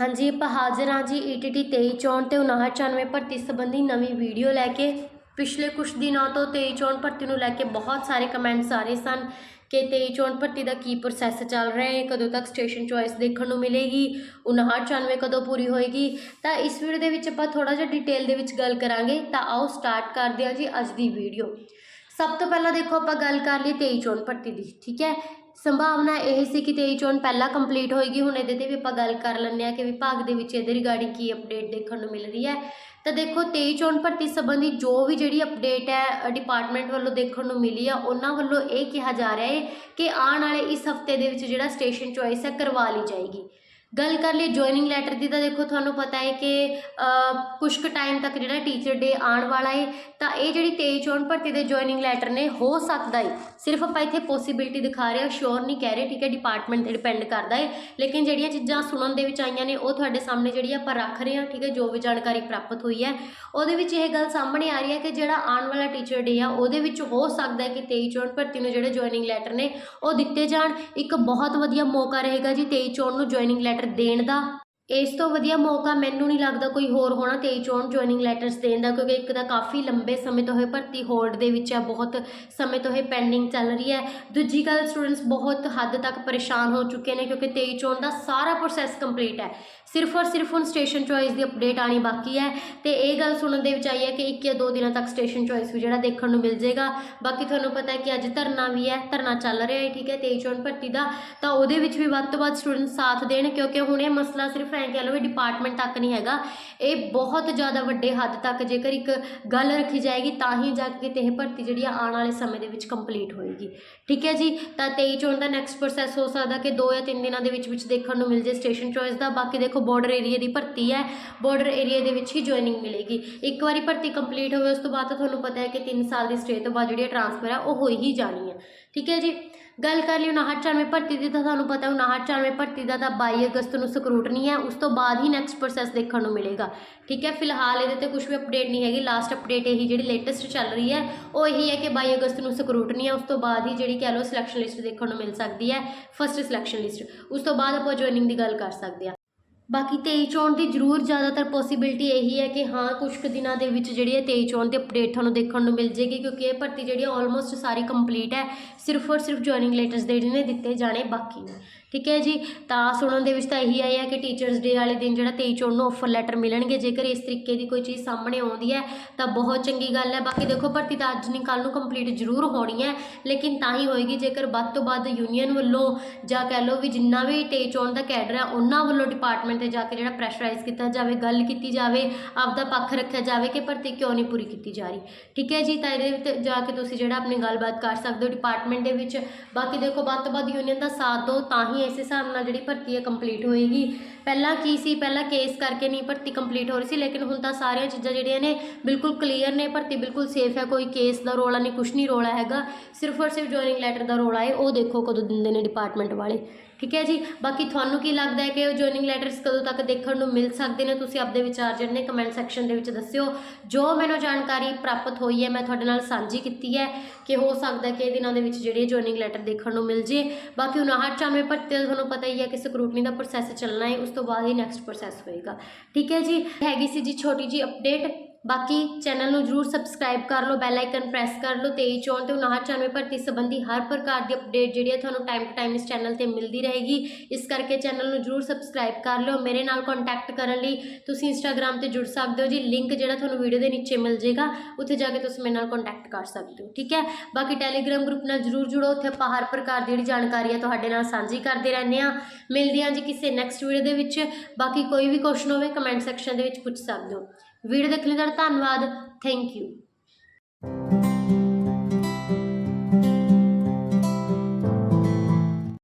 ਹਾਂਜੀ, ਆਪਾਂ ਹਾਜ਼ਰ ਹਾਂ ਜੀ E ਈਟੀਟੀ 2394 ਤੇ 5994 ਭਰਤੀ ਸੰਬੰਧੀ ਨਵੀਂ ਵੀਡੀਓ ਲੈ ਕੇ। ਪਿਛਲੇ ਕੁਝ ਦਿਨਾਂ ਤੋਂ 2394 ਭਰਤੀ ਨੂੰ ਲੈ ਕੇ ਬਹੁਤ ਸਾਰੇ ਕਮੈਂਟਸ ਆ ਰਹੇ ਸਨ ਕਿ 2394 ਭਰਤੀ ਦਾ ਕੀ ਪ੍ਰੋਸੈਸ ਚੱਲ ਰਿਹਾ ਹੈ, ਕਦੋਂ ਤੱਕ ਸਟੇਸ਼ਨ ਚੁਆਇਸ ਦੇਖਣ ਨੂੰ ਮਿਲੇਗੀ 5994 ਕਦੋਂ ਪੂਰੀ ਹੋਏਗੀ। ਤਾਂ ਇਸ ਵੀਡੀਓ ਦੇ ਵਿੱਚ ਆਪਾਂ ਥੋੜਾ ਜਿਹਾ ਡਿਟੇਲ ਦੇ ਵਿੱਚ ਗੱਲ ਕਰਾਂਗੇ। ਤਾਂ ਆਓ ਸਟਾਰਟ ਕਰਦੇ ਹਾਂ ਜੀ ਅੱਜ ਦੀ ਵੀਡੀਓ। ਸਭ ਤੋਂ ਪਹਿਲਾਂ ਦੇਖੋ ਆਪਾਂ ਗੱਲ ਕਰ ਲਈ 2394 ਭਰਤੀ ਦੀ, ਠੀਕ ਹੈ? ਸੰਭਾਵਨਾ ਇਹ ਸੀ ਕਿ 2394 ਪਹਿਲਾਂ ਕੰਪਲੀਟ ਹੋਏਗੀ, ਹੁਣ ਇਹਦੇ ਤੇ ਵੀ ਆਪਾਂ ਗੱਲ ਕਰ ਲੈਂਦੇ ਆ ਕਿ ਵਿਭਾਗ ਦੇ ਵਿੱਚ ਇਹਦੇ ਰਿਗਾਰਡਿੰਗ ਕੀ ਅਪਡੇਟ ਦੇਖਣ ਨੂੰ ਮਿਲ ਰਹੀ ਹੈ। ਤਾਂ ਦੇਖੋ 2394 ਭਰਤੀ ਸੰਬੰਧੀ ਜੋ ਵੀ ਜਿਹੜੀ ਅਪਡੇਟ ਹੈ ਡਿਪਾਰਟਮੈਂਟ ਵੱਲੋਂ ਦੇਖਣ ਨੂੰ ਮਿਲੀ ਆ, ਉਹਨਾਂ ਵੱਲੋਂ ਇਹ ਕਿਹਾ ਜਾ ਰਿਹਾ ਹੈ ਕਿ ਆਉਣ ਵਾਲੇ ਇਸ ਹਫ਼ਤੇ ਦੇ ਵਿੱਚ ਜਿਹੜਾ ਸਟੇਸ਼ਨ ਚੋਇਸ ਹੈ ਕਰਵਾ ਲਈ ਜਾਏਗੀ। ਗੱਲ ਕਰ ਲਈ ਜੁਆਇਨਿੰਗ ਲੈਟਰ ਦੀ ਤਾਂ ਦੇਖੋ ਤੁਹਾਨੂੰ ਪਤਾ ਹੈ ਕਿ ਕੁਝ ਕੁ ਟਾਈਮ ਤੱਕ ਜਿਹੜਾ ਟੀਚਰ ਡੇ ਆਉਣ ਵਾਲਾ ਹੈ ਤਾਂ ਇਹ ਜਿਹੜੀ 23 ਚੋਣ ਭਰਤੀ ਦੇ ਜੁਆਇਨਿੰਗ ਲੈਟਰ ਨੇ, ਹੋ ਸਕਦਾ ਹੈ ਸਿਰਫ ਆਪਾਂ ਇੱਥੇ ਪੋਸੀਬਿਲਿਟੀ ਦਿਖਾ ਰਹੇ ਹਾਂ ਸ਼ੋਰ ਨਹੀਂ ਕਹਿ ਰਹੇ, ਠੀਕ ਹੈ ਡਿਪਾਰਟਮੈਂਟ ਤੇ ਡਿਪੈਂਡ ਕਰਦਾ ਹੈ ਲੇਕਿਨ ਜਿਹੜੀਆਂ ਚੀਜ਼ਾਂ ਸੁਣਨ ਦੇ ਵਿੱਚ ਆਈਆਂ ਨੇ, ਉਹ ਤੁਹਾਡੇ ਸਾਹਮਣੇ ਜਿਹੜੀ ਆਪਾਂ ਰੱਖ ਰਹੇ ਹਾਂ, ਠੀਕ ਹੈ, ਜੋ ਵੀ ਜਾਣਕਾਰੀ ਪ੍ਰਾਪਤ ਹੋਈ ਹੈ। ਉਹਦੇ ਵਿੱਚ ਇਹ ਗੱਲ ਸਾਹਮਣੇ ਆ ਰਹੀ ਹੈ ਕਿ ਜਿਹੜਾ ਆਉਣ ਵਾਲਾ ਟੀਚਰ ਡੇ ਆ, ਉਹਦੇ ਵਿੱਚ ਹੋ ਸਕਦਾ ਹੈ ਕਿ 23 ਚੋਣ ਭਰਤੀ ਨੂੰ ਜਿਹੜੇ ਜੁਆਇਨਿੰਗ ਲੈਟਰ ਨੇ, ਉਹ ਦਿੱਤੇ ਜਾਣ। ਇੱਕ ਬਹੁਤ ਵਧੀਆ ਮੌਕਾ ਰਹੇਗਾ ਜੀ 23 ਚੋਣ ਨੂੰ ਜੁਆਇਨਿੰਗ ਲੈਟਰ ਦੇਣ ਦਾ ਇਸ ਤੋਂ ਵਧੀਆ ਮੌਕਾ ਮੈਨੂੰ ਨਹੀਂ ਲੱਗਦਾ ਕੋਈ ਹੋਰ ਹੋਣਾ 23 ਚੋਣ ਜੁਆਇਨਿੰਗ ਲੈਟਰਸ ਦੇਣ ਦਾ, ਕਿਉਂਕਿ ਇੱਕ ਤਾਂ ਕਾਫੀ ਲੰਬੇ ਸਮੇਂ ਤੋਂ ਇਹ ਭਰਤੀ ਹੋਲਡ ਦੇ ਵਿੱਚ ਹੈ, ਬਹੁਤ ਸਮੇਂ ਤੋਂ ਇਹ ਪੈਂਡਿੰਗ ਚੱਲ ਰਹੀ ਹੈ। ਦੂਜੀ ਗੱਲ ਸਟੂਡੈਂਟਸ ਬਹੁਤ ਹੱਦ ਤੱਕ ਪਰੇਸ਼ਾਨ ਹੋ ਚੁੱਕੇ ਨੇ, ਕਿਉਂਕਿ 23 ਚੋਣ ਦਾ ਸਾਰਾ ਪ੍ਰੋਸੈਸ ਕੰਪਲੀਟ ਹੈ। ਸਿਰਫ ਔਰ ਸਿਰਫ ਹੁਣ ਸਟੇਸ਼ਨ ਚੋਇਸ ਦੀ ਅਪਡੇਟ ਆਣੀ ਬਾਕੀ ਹੈ। ਤੇ ਇਹ ਗੱਲ ਸੁਣਨ ਦੇ ਵਿੱਚ ਆਈ ਹੈ ਕਿ ਇੱਕ ਜਾਂ ਦੋ ਦਿਨਾਂ ਤੱਕ ਸਟੇਸ਼ਨ ਚੋਇਸ ਵੀ ਜਿਹੜਾ ਦੇਖਣ ਨੂੰ ਮਿਲ ਜਾਏਗਾ। ਬਾਕੀ ਤੁਹਾਨੂੰ ਪਤਾ ਹੈ ਕਿ ਅੱਜ ਧਰਨਾ ਵੀ ਹੈ, ਧਰਨਾ ਚੱਲ ਰਿਹਾ ਹੈ, ਠੀਕ ਹੈ 23 ਚੋਣ ਭਰਤੀ ਦਾ। ਤਾਂ ਉਹਦੇ ਵਿੱਚ ਵੀ ਵੱਧ ਤੋਂ ਵੱਧ ਸਟੂਡੈਂਟ ਸਾਥ ਦੇਣ, ਕਿਉਂਕਿ ਹੁਣ ਇਹ ਮਸਲਾ ਸਿਰਫ ਐਂ ਕਹਿ ਲਓ ਵੀ ਡਿਪਾਰਟਮੈਂਟ ਤੱਕ ਨਹੀਂ ਹੈਗਾ, ਇਹ ਬਹੁਤ ਜ਼ਿਆਦਾ ਵੱਡੇ ਹੱਦ ਤੱਕ ਜੇਕਰ ਇੱਕ ਗੱਲ ਰੱਖੀ ਜਾਏਗੀ ਤਾਂ ਹੀ ਜਾ ਕੇ ਤੇ ਇਹ ਭਰਤੀ ਜਿਹੜੀ ਆ ਆਉਣ ਵਾਲੇ ਸਮੇਂ ਦੇ ਵਿੱਚ ਕੰਪਲੀਟ ਹੋਏਗੀ। ਠੀਕ ਹੈ ਜੀ? ਤਾਂ 23 ਚੋਣ ਦਾ ਨੈਕਸਟ ਪ੍ਰੋਸੈਸ ਹੋ ਸਕਦਾ ਕਿ 2 ਜਾਂ 3 ਦਿਨਾਂ ਦੇ ਵਿੱਚ ਵਿੱਚ ਦੇਖਣ ਨੂੰ ਮਿਲ ਜੇ ਸਟੇਸ਼ਨ ਚੋਇਸ ਦਾ। ਬਾਕੀ ਦੇਖੋ ਬਾਰਡਰ ਏਰੀਆ ਦੀ ਭਰਤੀ ਹੈ ਬਾਰਡਰ ਏਰੀਆ ਦੇ ਵਿੱਚ ਹੀ ਜੁਆਇਨਿੰਗ ਮਿਲੇਗੀ। ਇੱਕ ਵਾਰੀ ਭਰਤੀ ਕੰਪਲੀਟ ਹੋਵੇ ਉਸ ਤੋਂ ਬਾਅਦ ਤਾਂ ਤੁਹਾਨੂੰ ਪਤਾ ਹੈ ਕਿ 3 ਸਾਲ ਦੀ ਸਟੇ ਤੋਂ ਬਾਅਦ ਜਿਹੜੀ ਟ੍ਰਾਂਸਫਰ ਹੈ ਉਹ ਹੋਈ ਹੀ ਜਾਣੀ ਹੈ ਠੀਕ ਹੈ ਜੀ? ਗੱਲ ਕਰ ਲਈ 5994 ਭਰਤੀ ਦੀ ਤਾਂ ਤੁਹਾਨੂੰ ਪਤਾ 5994 ਭਰਤੀ ਦਾ ਤਾਂ 22 ਅਗਸਤ ਨੂੰ ਸਕਰੂਟਨੀ ਹੈ, ਉਸ ਤੋਂ ਬਾਅਦ ਹੀ ਨੈਕਸਟ ਪ੍ਰੋਸੈਸ ਦੇਖਣ ਨੂੰ ਮਿਲੇਗਾ। ਠੀਕ ਹੈ, ਫਿਲਹਾਲ ਇਹਦੇ ਤੇ ਕੁਝ ਵੀ ਅਪਡੇਟ ਨਹੀਂ ਹੈਗੀ ਲਾਸਟ ਅਪਡੇਟ ਇਹੀ ਜਿਹੜੀ ਲੇਟੈਸਟ ਚੱਲ ਰਹੀ ਹੈ, ਉਹ ਇਹੀ ਹੈ ਕਿ 22 ਅਗਸਤ ਨੂੰ ਸਕਰੂਟਨੀ ਹੈ, ਉਸ ਤੋਂ ਬਾਅਦ ਹੀ ਜਿਹੜੀ ਕਹਿ ਲਓ ਸਿਲੈਕਸ਼ਨ ਲਿਸਟ ਦੇਖਣ ਨੂੰ ਮਿਲ ਸਕਦੀ ਹੈ ਫਸਟ ਸਿਲੈਕਸ਼ਨ ਲਿਸਟ ਉਸ ਤੋਂ ਬਾਅਦ ਆਪਾਂ ਜੁਆਇਨਿੰਗ ਦੀ ਗੱਲ ਕਰ ਸਕਦੇ ਹਾਂ। ਬਾਕੀ 23 ਚੋਣ ਦੀ ਜ਼ਰੂਰ ਜ਼ਿਆਦਾਤਰ ਪੋਸੀਬਿਲਿਟੀ ਇਹੀ ਹੈ ਕਿ ਹਾਂ ਕੁਝ ਕੁ ਦਿਨਾਂ ਦੇ ਵਿੱਚ ਜਿਹੜੀ ਹੈ 23 ਚੋਣ ਦੀ ਅਪਡੇਟ ਤੁਹਾਨੂੰ ਦੇਖਣ ਨੂੰ ਮਿਲ ਜੇਗੀ ਕਿਉਂਕਿ ਇਹ ਭਰਤੀ ਜਿਹੜੀ ਆਲਮੋਸਟ ਸਾਰੀ ਕੰਪਲੀਟ ਹੈ, ਸਿਰਫ ਔਰ ਸਿਰਫ ਜੁਆਇਨਿੰਗ ਲੈਟਰਸ ਦੇ ਜਿਹੜੇ ਨੇ ਦਿੱਤੇ ਜਾਣੇ ਬਾਕੀ ਨੇ। ਠੀਕ ਹੈ ਜੀ? ਤਾਂ ਸੁਣਨ ਦੇ ਵਿੱਚ ਤਾਂ ਇਹੀ ਆਇਆ ਕਿ ਟੀਚਰਸ ਡੇ ਵਾਲੇ ਦਿਨ ਜਿਹੜਾ 23 ਚੋਣ ਨੂੰ ਆਫਰ ਲੈਟਰ ਮਿਲਣਗੇ। ਜੇਕਰ ਇਸ ਤਰੀਕੇ ਦੀ ਕੋਈ ਚੀਜ਼ ਸਾਹਮਣੇ ਆਉਂਦੀ ਹੈ, ਤਾਂ ਬਹੁਤ ਚੰਗੀ ਗੱਲ ਹੈ। ਬਾਕੀ ਦੇਖੋ, ਭਰਤੀ ਤਾਂ ਅੱਜ ਨਹੀਂ ਕੱਲ ਨੂੰ ਕੰਪਲੀਟ ਜ਼ਰੂਰ ਹੋਣੀ ਹੈ, ਲੇਕਿਨ ਤਾਂ ਹੀ ਹੋਏਗੀ ਜੇਕਰ ਵੱਧ ਤੋਂ ਵੱਧ ਯੂਨੀਅਨ ਵੱਲੋਂ ਜਾਂ ਕਹਿ ਲਓ ਵੀ ਜਿੰਨਾ ਵੀ 23 ਚੋਣ ਦਾ ਕੈਡਰ ਹੈ, ਉਹਨਾਂ ਵੱਲੋਂ ਡਿਪਾਰਟਮੈਂਟ ਤੇ ਜਾ ਕੇ ਜਿਹੜਾ ਪ੍ਰੈਸ਼ਰਾਈਜ਼ ਕੀਤਾ ਜਾਵੇ, ਗੱਲ ਕੀਤੀ ਜਾਵੇ, ਆਪਦਾ ਪੱਖ ਰੱਖਿਆ ਜਾਵੇ ਕਿ ਭਰਤੀ ਕਿਉਂ ਨਹੀਂ ਪੂਰੀ ਕੀਤੀ ਜਾ ਰਹੀ। ਠੀਕ ਹੈ ਜੀ? ਤਾਂ ਇਹਦੇ ਵਿੱਚ ਜਾ ਕੇ ਤੁਸੀਂ ਜਿਹੜਾ ਆਪਣੀ ਗੱਲਬਾਤ ਕਰ ਸਕਦੇ ਹੋ ਡਿਪਾਰਟਮੈਂਟ ਦੇ ਵਿੱਚ। ਬਾਕੀ ਦੇਖੋ, ਵੱਧ ਤੋਂ ਵੱਧ ਯੂਨੀਅਨ ਦਾ ਸਾਥ ਦਿਓ, ਤਾਂ ਹੀ ਇਸ ਹਿਸਾਬ ਨਾਲ ਜਿਹੜੀ ਭਰਤੀ ਹੈ ਕੰਪਲੀਟ ਹੋਏਗੀ। ਪਹਿਲਾਂ ਕੀ ਸੀ? ਪਹਿਲਾਂ ਕੇਸ ਕਰਕੇ ਨਹੀਂ ਭਰਤੀ ਕੰਪਲੀਟ ਹੋ ਰਹੀ ਸੀ, ਲੇਕਿਨ ਹੁਣ ਤਾਂ ਸਾਰੀਆਂ ਚੀਜ਼ਾਂ ਜਿਹੜੀਆਂ ਨੇ ਬਿਲਕੁਲ ਕਲੀਅਰ ਨੇ, ਭਰਤੀ ਬਿਲਕੁਲ ਸੇਫ ਹੈ, ਕੋਈ ਕੇਸ ਦਾ ਰੋਲਾ ਨਹੀਂ, ਕੁਛ ਨਹੀਂ ਰੋਲਾ ਹੈਗਾ। ਸਿਰਫ ਔਰ ਸਿਰਫ ਜੁਆਇਨਿੰਗ ਲੈਟਰ ਦਾ ਰੋਲਾ ਹੈ, ਉਹ ਦੇਖੋ ਕਦੋਂ ਦਿੰਦੇ ਨੇ ਡਿਪਾਰਟਮੈਂਟ ਵਾਲੇ। ਠੀਕ ਹੈ ਜੀ? ਬਾਕੀ ਤੁਹਾਨੂੰ ਕੀ ਲੱਗਦਾ ਹੈ ਕਿ ਉਹ ਜੁਆਇਨਿੰਗ ਲੈਟਰਸ ਕਦੋਂ ਤੱਕ ਦੇਖਣ ਨੂੰ ਮਿਲ ਸਕਦੇ ਨੇ? ਤੁਸੀਂ ਆਪਦੇ ਵਿਚਾਰ ਜਿਹੜੇ ਨੇ ਕਮੈਂਟ ਸੈਕਸ਼ਨ ਦੇ ਵਿੱਚ ਦੱਸਿਓ। ਜੋ ਮੈਨੂੰ ਜਾਣਕਾਰੀ ਪ੍ਰਾਪਤ ਹੋਈ ਹੈ, ਮੈਂ ਤੁਹਾਡੇ ਨਾਲ ਸਾਂਝੀ ਕੀਤੀ ਹੈ ਕਿ ਹੋ ਸਕਦਾ ਕਿ ਇਹ ਦਿਨਾਂ ਦੇ ਵਿੱਚ ਜਿਹੜੇ ਜੁਆਇਨਿੰਗ ਲੈਟਰ ਦੇਖਣ ਨੂੰ ਮਿਲ ਜੇ। ਬਾਕੀ 5994 ਭਰਤੀ ਦਾ ਤੁਹਾਨੂੰ ਪਤਾ ਹੀ ਹੈ ਕਿ ਸਕਰੂਟਨੀ ਦਾ ਪ੍ਰੋਸੈਸ ਚੱਲਣਾ ਹੈ, ਉਸ ਤੋਂ ਬਾਅਦ ਹੀ ਨੈਕਸਟ ਪ੍ਰੋਸੈਸ ਹੋਏਗਾ। ਠੀਕ ਹੈ ਜੀ? ਹੈਗੀ ਸੀ ਜੀ ਛੋਟੀ ਜੀ ਅਪਡੇਟ ਬਾਕੀ ਚੈਨਲ ਨੂੰ ਜਰੂਰ ਸਬਸਕ੍ਰਾਈਬ ਕਰ ਲਓ ਬੈਲ ਆਈਕਨ ਪ੍ਰੈਸ ਕਰ ਲਓ 23 ਚੌਂ ਤੇ 5994 ਭਰਤੀ ਸੰਬੰਧੀ ਹਰ ਪ੍ਰਕਾਰ ਦੀ ਅਪਡੇਟ ਜਿਹੜੀ ਹੈ ਤੁਹਾਨੂੰ ਟਾਈਮ ਟੂ ਟਾਈਮ ਇਸ ਚੈਨਲ ਤੇ ਮਿਲਦੀ ਰਹੇਗੀ। ਇਸ ਕਰਕੇ ਚੈਨਲ ਨੂੰ ਜਰੂਰ ਸਬਸਕ੍ਰਾਈਬ ਕਰ ਲਿਓ। ਮੇਰੇ ਨਾਲ ਕੰਟੈਕਟ ਕਰਨ ਲਈ ਤੁਸੀਂ ਇੰਸਟਾਗ੍ਰam ਤੇ ਜੁੜ ਸਕਦੇ ਹੋ ਜੀ। ਲਿੰਕ ਜਿਹੜਾ ਤੁਹਾਨੂੰ ਵੀਡੀਓ ਦੇ ਨੀਚੇ ਮਿਲ ਜਾਏਗਾ, ਉੱਥੇ ਜਾ ਕੇ ਤੁਸੀਂ ਮੇਰੇ ਨਾਲ ਕੰਟੈਕਟ ਕਰ ਸਕਦੇ ਹੋ, ਠੀਕ ਹੈ? ਬਾਕੀ ਟੈਲੀਗ੍ਰam ਗਰੁੱਪ ਨਾਲ ਜਰੂਰ ਜੁੜੋ। ਉੱਥੇ ਆਪਾਂ ਹਰ ਪ੍ਰਕਾਰ ਦੀ ਜਿਹੜੀ ਜਾਣਕਾਰੀ ਹੈ ਤੁਹਾਡੇ ਨਾਲ ਸਾਂਝੀ ਕਰਦੇ ਰਹਿੰਦੇ ਆ ਮਿਲਦੇ ਹਾਂ ਜੀ ਕਿਸੇ ਨੈਕਸਟ ਵੀਡੀਓ ਦੇ ਵਿੱਚ। ਬਾਕੀ ਕੋਈ ਵੀ ਕੁਐਸਚਨ ਹੋਵੇ ਕਮੈਂਟ ਸੈਕਸ਼ਨ ਦੇ ਵਿੱਚ ਪੁੱਛ ਸਕਦੇ ਹੋ। ਵੀਡੀਓ ਦੇਖਣ ਲਈ ਤੁਹਾਡਾ ਧੰਨਵਾਦ। Thank you